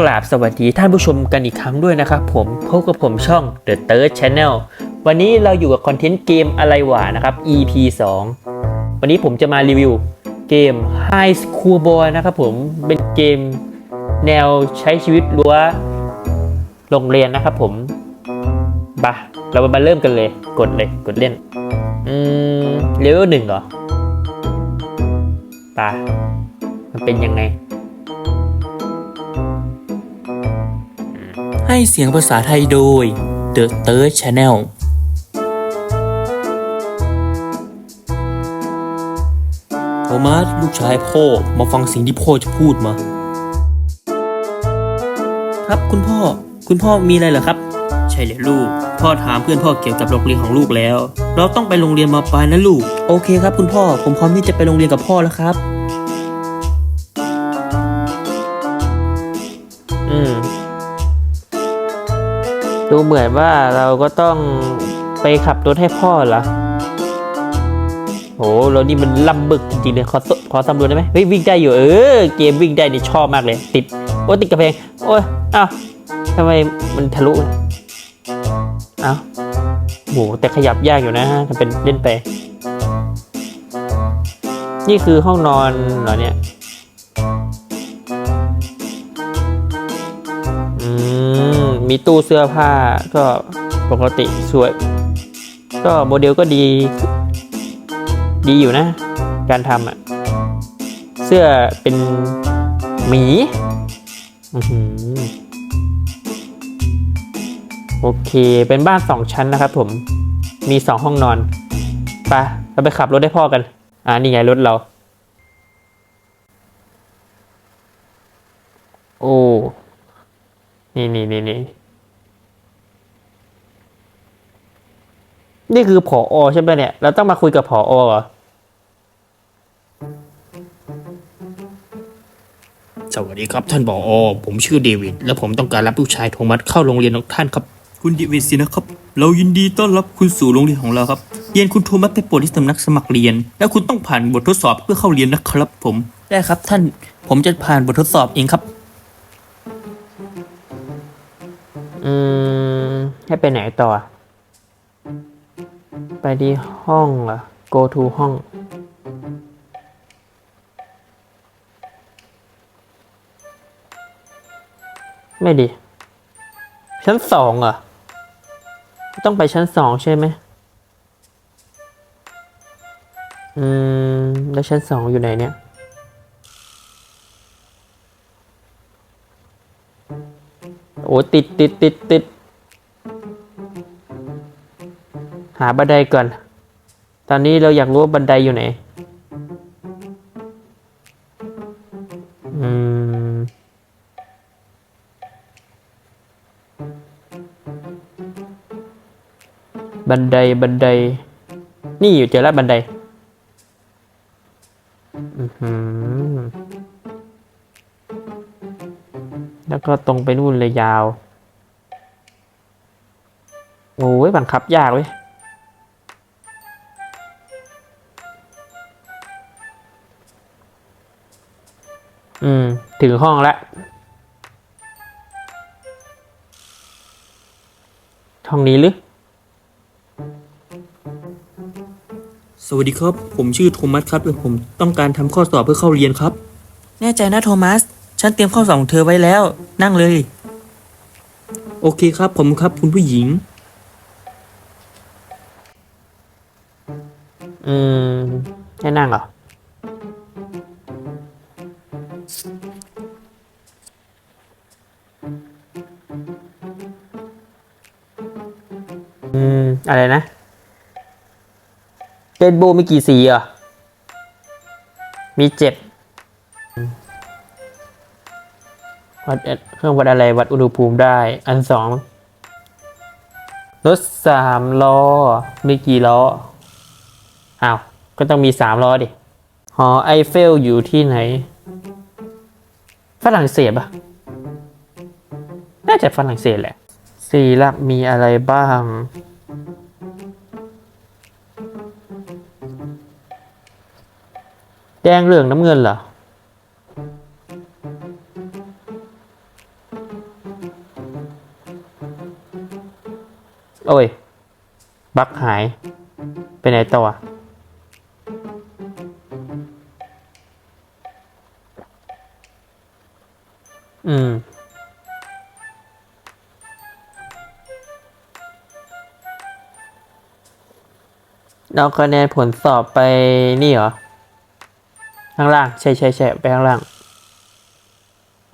กราบสวัสดีท่านผู้ชมกันอีกครั้งด้วยนะครับผมพบกับผมช่อง The Third Channel วันนี้เราอยู่กับคอนเทนต์เกมอะไรหวานะครับ EP 2 วันนี้ผมจะมารีวิวเกม High School Boy นะครับผมเป็นเกมแนวใช้ชีวิตรั้วโรงเรียนนะครับผมบะเรามาเริ่มกันเลยกดเลยกดเล่น อืมเลเวลหนึ่งเหรอปะมันเป็นยังไง ให้เสียงภาษาไทยโดย The Third Channel โทมัสลูกชายพ่อมาฟังสิ่งที่พ่อจะพูดมา ครับคุณพ่อคุณพ่อมีอะไรเหรอครับ ใช่เลยลูก พ่อถามเพื่อนพ่อเกี่ยวกับโรงเรียนของลูกแล้ว เราต้องไปโรงเรียนมาปลายนะลูก โอเคครับคุณพ่อผมพร้อมที่จะไปโรงเรียนกับพ่อแล้วครับ ดูเหมือนว่าเราก็ต้องไปขับรถให้พ่อเหรอโหเรานี่มันลำบึกจริงๆเลยขอขอสำรวจได้ไหมเฮ้ยวิ่งได้อยู่เออเกมวิ่งได้นี่ชอบมากเลย ติดโอ้ติดกระเพงโอ้ยอ้าวทำไมมันทะลุอะเอ้าโหแต่ขยับยากอยู่นะทำเป็นเล่นไป นี่คือห้องนอนเหรอเนี่ย มีตู้เสื้อผ้าก็ปกติสวย ก็โมเดลก็ดี ดีอยู่นะ การทำอะเสื้อเป็นหมีโอเค เป็นบ้านสองชั้นนะครับผม มีสองห้องนอน ไปเราไปขับรถได้พ่อกัน อ่า นี่ไงรถเรา โอ้ นี่นี่นี่นี่ นี่คือผออใช่ไหมเนี่ยเราต้องมาคุยกับผออเหรอสวัสดีครับท่านบออผมชื่อเดวิดและผมต้องการรับลูกชายโทมัสเข้าโรงเรียนของท่านครับ คุณเดวิดสินะครับ เรายินดีต้อนรับคุณสู่โรงเรียนของเราครับเรียนคุณโทมัสไปโปรดที่สำนักสมัครเรียน และคุณต้องผ่านบททดสอบเพื่อเข้าเรียนนะครับ ผมได้ครับท่านผมจะผ่านบททดสอบเองครับ อืมให้ไปไหนต่อ ไปที่ห้องเหรอ go to ห้อง ไม่ดี ชั้นสองเหรอ ต้องไปชั้นสองใช่ไหม อืม แล้วชั้นสองอยู่ไหนเนี่ยโอ้ติดติดติดติด หาบันไดก่อน ตอนนี้เราอยากรู้ว่าบันไดอยู่ไหน อืม บันไดบันได นี่อยู่เจอแล้วบันได อือแล้วก็ตรงไปนู่นเลยยาว โอ้ยบังคับยากเว้ย ถึงห้องแล้ว ห้องนี้หรือ สวัสดีครับ ผมชื่อโทมัสครับและผมต้องการทำข้อสอบเพื่อเข้าเรียนครับ แน่ใจนะโทมัส ฉันเตรียมข้อสอบของเธอไว้แล้ว นั่งเลย โอเคครับ ผมครับคุณผู้หญิง อืมให้นั่งเหรอ อะไรนะเรนโบว์มีกี่สีอะ มีเจ็ดวัดเครื่องวัดอะไรวัดอุณหภูมิได้ อันสองรถสามล้อ มีกี่ล้อ อ้าว ก็ต้องมีสามล้อดิ หอไอเฟลอยู่ที่ไหน ฝรั่งเศสปะน่าจะฝรั่งเศสแหละ สีลับมีอะไรบ้าง แดงเหลืองน้ำเงินเหรอ โอ้ย บักหาย ไปไหนต่ออืม เราคะแนนผลสอบไปนี่เหรอ ข้างล่างใช่ใช่ใช่ไปข้างล่าง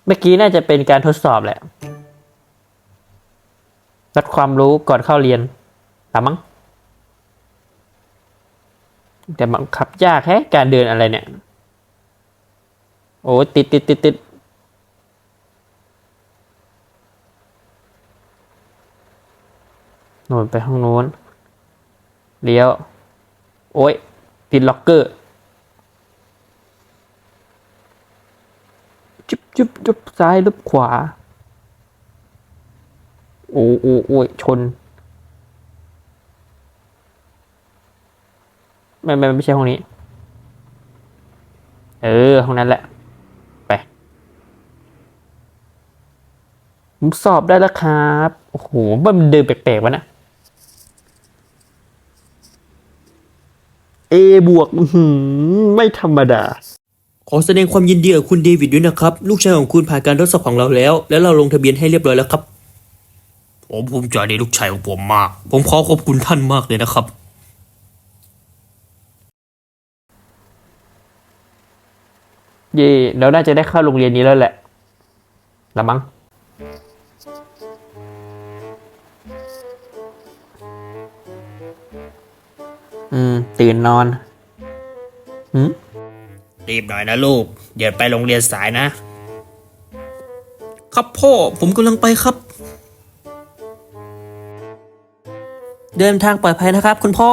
เมื่อกี้น่าจะเป็นการทดสอบแหละวัดความรู้ก่อนเข้าเรียนหรือมั้งแต่บังคับยากแฮะการเดินอะไรเนี่ย โอ้ติดติดติดติดโน่นไปห้องโน้นเลี้ยว โอ้ย ติดล็อกเกอร์ จุบจุบจุบซ้ายลุบขวา โอ้โอ้โอ้ยชนไม่ไม่ไม่ใช่ห้องนี้ เออห้องนั้นแหละ ไป ผมสอบได้แล้วครับ โอ้โห มันเดินแปลกๆวะนะ A บวกไม่ธรรมดา ขอแสดงความยินดีกับคุณเดวิดด้วยนะครับ ลูกชายของคุณผ่านการทดสอบของเราแล้ว แล้วเราลงทะเบียนให้เรียบร้อยแล้วครับ ผมภูมิใจในลูกชายของผมมาก ผมขอขอบคุณท่านมากเลยนะครับ เย่เราน่าจะได้เข้าโรงเรียนนี้แล้วแหละละมั้งอืม ตื่นนอนหืม รีบหน่อยนะลูกเดี๋ยวไปโรงเรียนสายนะ ครับพ่อผมกำลังไปครับ เดินทางปลอดภัยนะครับ คุณพ่อ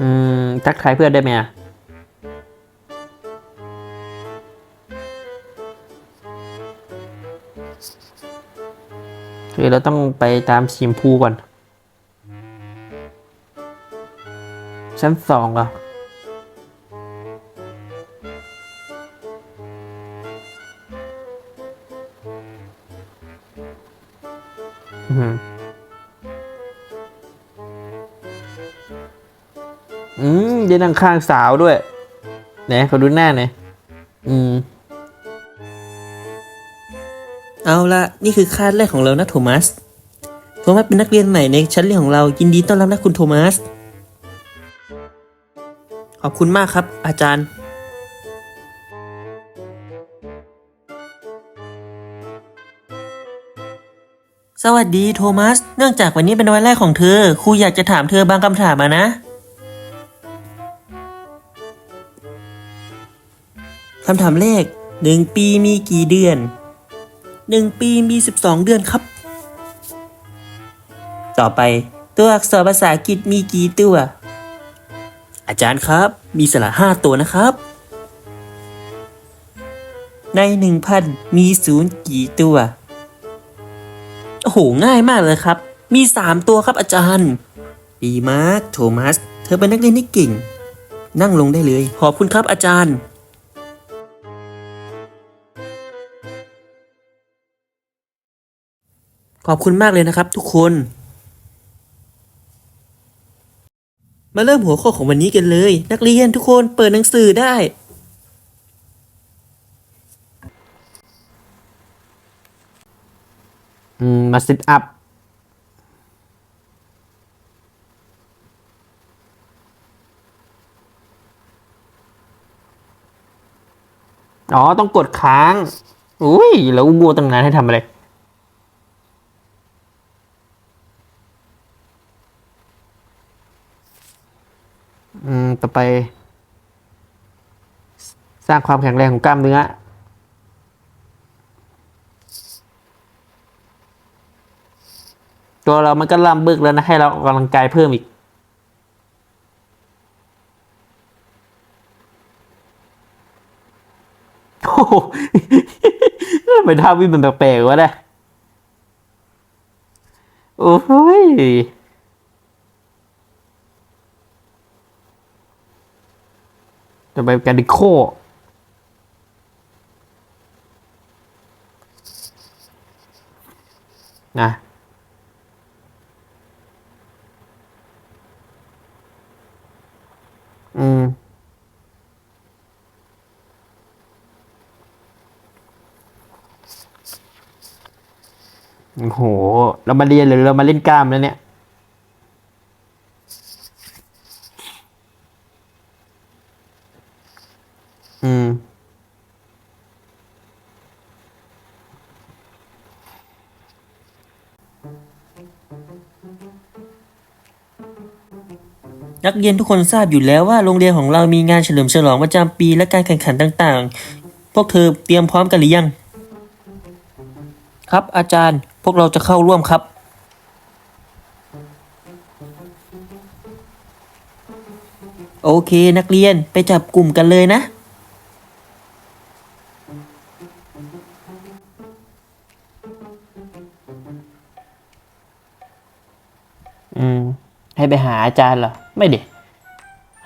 อืมทักทายเพื่อนได้ไหมอะ คือเราต้องไปตามสีชมพูก่อน ชั้นสองอะอืมอืมเดินข้างสาวด้วย ไหนเขาดูหน้าหน่อยอืม เอาละนี่คือคาดแรกของเรานะโทมัส โทมัสเป็นนักเรียนใหม่ในชั้นเรียนของเรา ยินดีต้อนรับนะคุณโทมัส ขอบคุณมากครับ อาจารย์ สวัสดีโทมัส เนื่องจากวันนี้เป็นวันแรกของเธอ ครูอยากจะถามเธอบางคำถามมานะ คำถามแรกหนึ่งปีมีกี่เดือน หนึ่งปีมีสิบสองเดือนครับ ต่อไปตัวอักษรภาษาอังกฤษมีกี่ตัว อาจารย์ครับ มีสระห้าตัวนะครับ ในหนึ่งพันมีศูนย์กี่ตัว โอ้โห ง่ายมากเลยครับ มีสามตัวครับอาจารย์ ดีมาก โทมัส เธอเป็นนักเรียนที่เก่ง นั่งลงได้เลย ขอบคุณครับอาจารย์ ขอบคุณมากเลยนะครับทุกคน มาเริ่มหัวข้อของวันนี้กันเลย นักเรียนทุกคนเปิดหนังสือได้ อืม มาซิทอัพ อ๋อ ต้องกดค้าง อุ้ย แล้วงัวตั้งนานให้ทำอะไร ต่อไป สร้างความแข็งแรงของกล้ามเนื้อ ตัวเรามันก็ลำบึกแล้วนะ ให้เราออกกำลังกายเพิ่มอีกโอ้โหทำไมท่าวิ่งมันแปลกๆวะเนี่ยโอ้ย ไปการดิโคนะอืม โห เรามาเรียนหรือเรามาเล่นกล้ามแล้วเนี่ย นักเรียนทุกคนทราบอยู่แล้วว่าโรงเรียนของเรามีงานเฉลิมฉลองประจำปีและการแข่งขันต่างๆ พวกเธอเตรียมพร้อมกันหรือยัง ครับอาจารย์พวกเราจะเข้าร่วมครับ โอเคนักเรียนไปจับกลุ่มกันเลยนะ ให้ไปหาอาจารย์เหรอ ไม่เดิ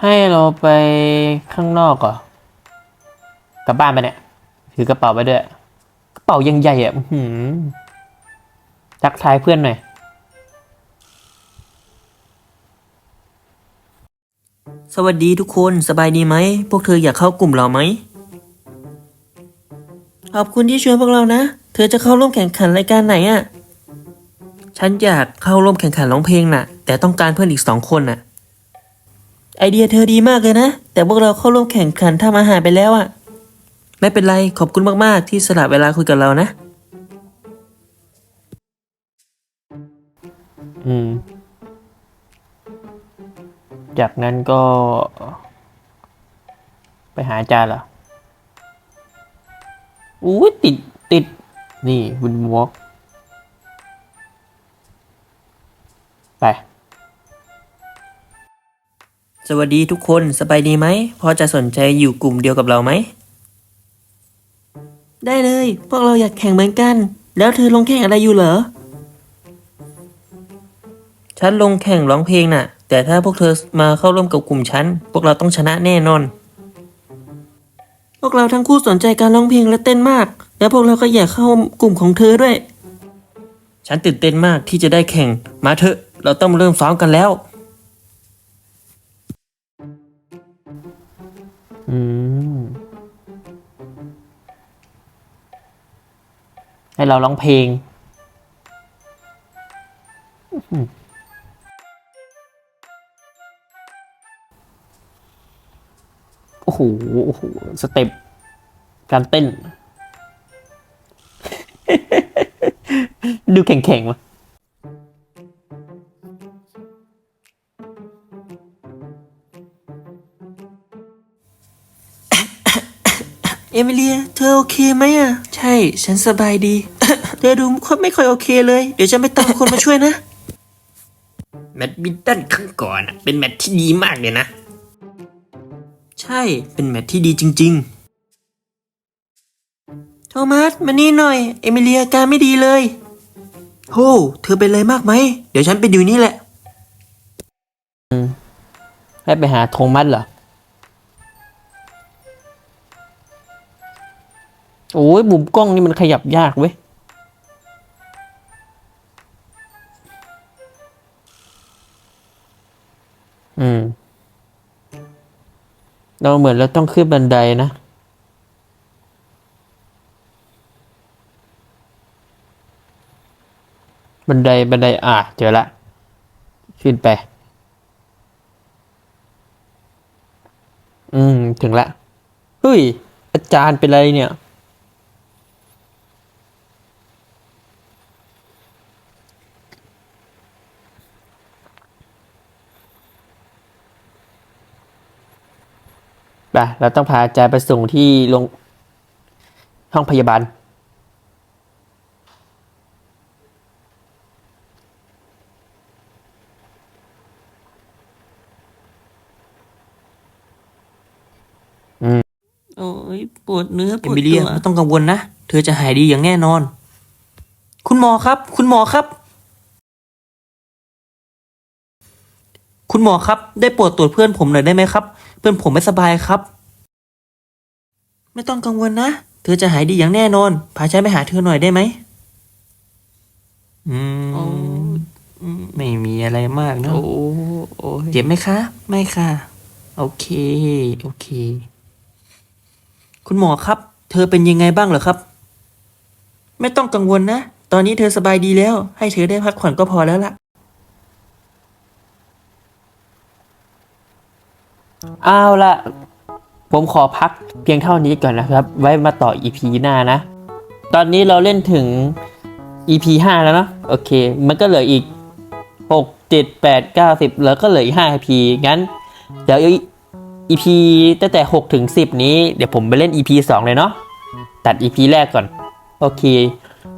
ให้เราไปข้างนอกเหรอกลับบ้านไปเนี่ยถือกระเป๋าไปด้วย กระเป๋ายังใหญ่อะหือทักทายเพื่อนหน่อย สวัสดีทุกคนสบายดีไหม พวกเธออยากเข้ากลุ่มเราไหม ขอบคุณที่ชวนพวกเรานะ เธอจะเข้าร่วมแข่งขันรายการไหนอะ่ะ ฉันอยากเข้าร่วมแข่งขันร้องเพลงน่ะ แต่ต้องการเพื่อนอีกสองคนน่ะ ไอเดียเธอดีมากเลยนะ แต่พวกเราเข้าร่วมแข่งขันทำอาหารไปแล้วอะ่ะไม่เป็นไรขอบคุณมากๆ ที่สละเวลาคุยกับเรานะ อืม จากนั้นก็ ไปหาอาจารย์เหรออู้ยติดติด นี่วินวอล์ก ไป สวัสดีทุกคนสบายดีไหม พอจะสนใจอยู่กลุ่มเดียวกับเราไหม ได้เลย พวกเราอยากแข่งเหมือนกัน แล้วเธอลงแข่งอะไรอยู่เหรอ ฉันลงแข่งร้องเพลงน่ะ แต่ถ้าพวกเธอมาเข้าร่วมกับกลุ่มฉัน พวกเราต้องชนะแน่นอน พวกเราทั้งคู่สนใจการร้องเพลงและเต้นมาก แล้วพวกเราก็อยากเข้ากลุ่มของเธอด้วย ฉันตื่นเต้นมากที่จะได้แข่งมาเถอะ เราต้องเริ่มซ้อมกันแล้ว อืม ให้เราร้องเพลงอื้อหือโอ้โห โอ้โห สเต็ป การเต้น ดูแข็งๆวะ เอมิเลีย เธอโอเคไหมอะ ใช่ ฉันสบายดี เธอดูไม่ค่อยโอเคเลย เดี๋ยวฉันไปตามคนมาช่วยนะ แมตช์บินตันครั้งก่อนอะเป็นแมตช์ที่ดีมากเลยนะ ใช่ เป็นแมทที่ดีจริง ๆ โทมัส มานี่หน่อย เอมิเลียอาการไม่ดีเลยโฮ้เธอเป็นอะไรมากไหม เดี๋ยวฉันไปดูนี่แหละ ให้ไปหาโทมัสเหรอ โอ้ยมุมกล้องนี่มันขยับยากเว้ย อืม เราเหมือนเราต้องขึ้นบันไดนะ บันไดบันไดอะ เจอละ ขึ้นไป อืม ถึงละ เฮ้ย อาจารย์เป็นไรเนี่ย ไปเราต้องพาอาจารย์ไปส่งที่โรงห้องพยาบาลโอ้ยปวดเนื้อปวดตัวเอมิเลียไม่ต้องกังวลนะ เธอจะหายดีอย่างแน่นอน คุณหมอครับ คุณหมอครับ คุณหมอครับ ได้โปรดตรวจเพื่อนผมหน่อยได้ไหมครับ เพื่อนผมไม่สบายครับ ไม่ต้องกังวลนะ เธอจะหายดีอย่างแน่นอน พาฉันไปหาเธอหน่อยได้ไหม อืม ไม่มีอะไรมากเนอะโอ้โอ้ยเจ็บไหมคะ ไม่ค่ะ โอเค โอเค คุณหมอครับ เธอเป็นยังไงบ้างเหรอครับ ไม่ต้องกังวลนะ ตอนนี้เธอสบายดีแล้ว ให้เธอได้พักผ่อนก็พอแล้วล่ะ เอาละผมขอพักเพียงเท่านี้ก่อนนะครับ ไว้มาต่อ EP หน้านะ ตอนนี้เราเล่นถึง EP 5 แล้วเนาะโอเค มันก็เหลืออีก 6 7 8 9 10 แล้วก็เหลืออีก 5 EP งั้น เดี๋ยว EP ตั้งแต่ 6 ถึง 10 นี้ เดี๋ยวผมไปเล่น EP 2 เลยเนาะตัด EP แรกก่อน โอเค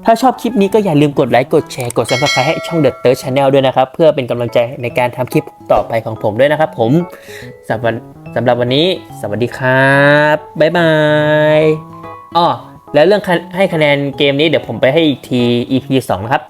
ถ้าชอบคลิปนี้ก็อย่าลืมกดไลค์ กดแชร์ กด subscribe ให้ช่อง The Third Channel ด้วยนะครับ เพื่อเป็นกำลังใจในการทำคลิปต่อไปของผมด้วยนะครับผมสำหรับสำหรับวันนี้ สวัสดีครับ บ๊ายบายอ๋อแล้วเรื่องให้คะแนนเกมนี้เดี๋ยวผมไปให้อีกที EP 2 นะครับ